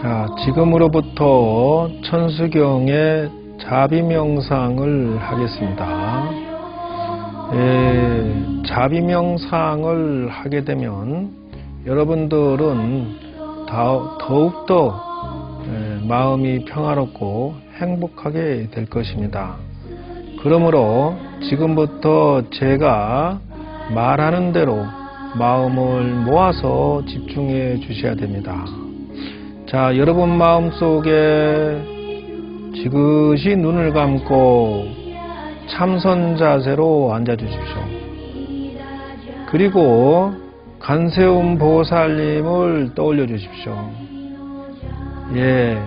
자, 지금으로부터 천수경의 자비명상을 하겠습니다. 예, 자비명상을 하게 되면 여러분들은 더, 더욱더 예, 마음이 평화롭고 행복하게 될 것입니다. 그러므로 지금부터 제가 말하는 대로 마음을 모아서 집중해 주셔야 됩니다. 자, 여러분 마음 속에 지그시 눈을 감고 참선 자세로 앉아 주십시오. 그리고 간세음 보살님을 떠올려 주십시오. 예,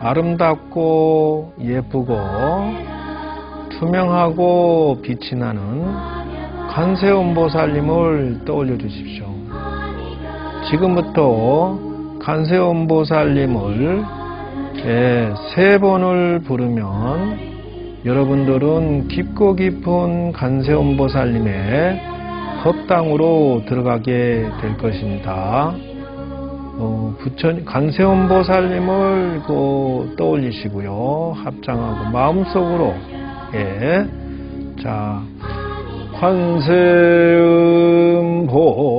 아름답고 예쁘고 투명하고 빛이 나는 간세음 보살님을 떠올려 주십시오. 지금부터 간세음 보살님을 예, 세 번을 부르면 여러분들은 깊고 깊은 간세음 보살님의 법당으로 들어가게 될 것입니다. 어, 부처 간세음 보살님을 그 떠올리시고요. 합장하고 마음속으로 예. 자, 관세음 보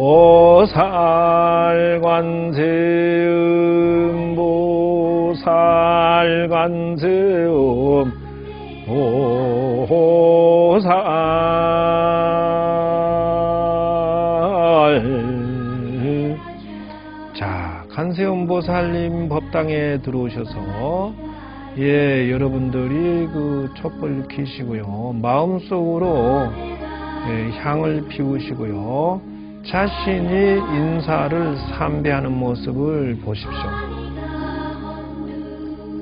관세음 보살 자, 간세음 보살님 법당에 들어오셔서 예, 여러분들이 그 촛불 켜시고요. 마음속으로 예, 향을 피우시고요. 자신이 인사를 삼배하는 모습을 보십시오.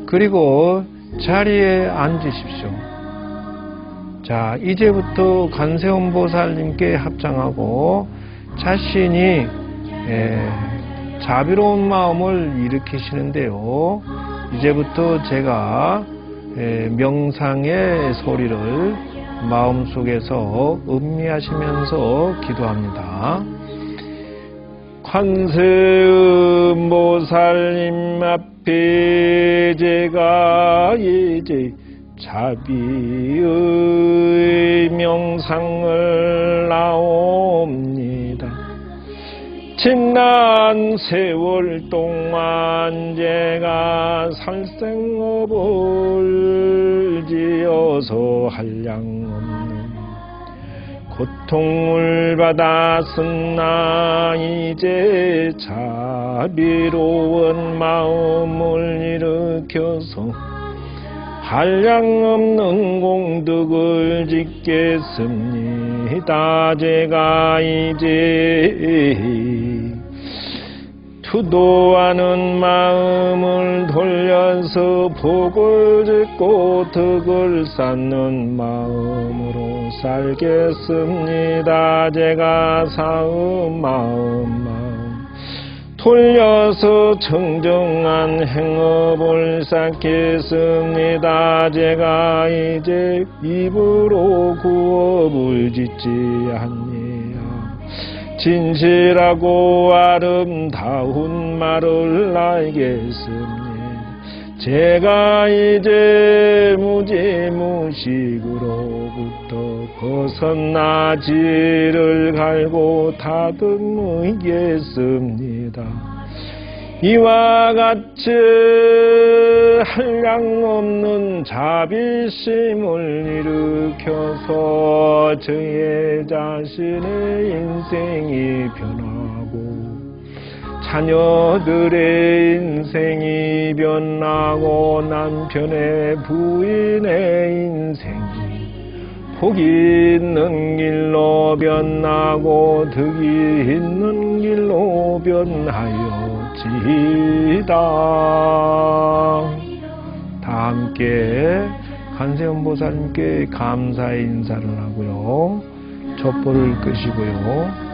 그리고 자리에 앉으십시오. 자, 이제부터 간세음 보살님께 합장하고 자신이 예, 자비로운 마음을 일으키시는데요. 이제부터 제가 예, 명상의 소리를 마음속에서 음미하시면서 기도합니다. 관세음 보살님 앞에 제가 이제 자비의 명상을 나옵니다. 지난 세월 동안 제가 살생업을 지어서 한량 없는 고통을 받았으나 이제 자비로운 마음을 일으켜서 한량없는 공덕을 짓겠습니다. 제가 이제 투도하는 마음을 돌려서 복을 짓고 덕을 쌓는 마음으로 살겠습니다. 제가 사은 마음 마음 돌려서 청정한 행업을 쌓겠습니다. 제가 이제 입으로 구업을 짓지 않니야. 진실하고 아름다운 말을 알겠습니다. 제가 이제 무지무식으로부터 벗어나 지를 갈고 다듬으겠습니다. 이와 같이 한량 없는 자비심을 일으켜서 저의 자신의 인생이 변하고 자녀들의 인생이 변하고 남편의 부인의 인생이 복이 있는 길로 변하고 덕이 있는 길로 변하여지이다. 다 함께 관세음보살님께 감사의 인사를 하고요. 촛불을 끄시고요.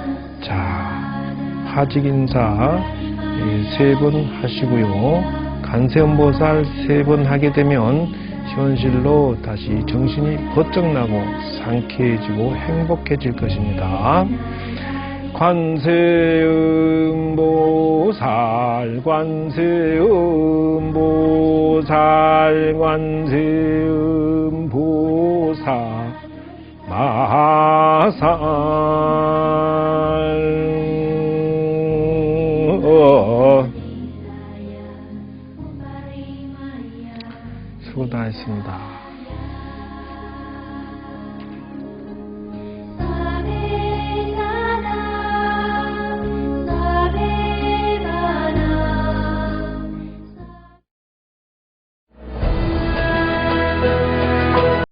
자, 하직 인사 세 번 하시고요. 간세음보살 세 번 하게 되면 현실로 다시 정신이 번쩍 나고 상쾌해지고 행복해질 것입니다. 관세음보살 보살관세음 보살 관세음 보사 마살 하셨습니다.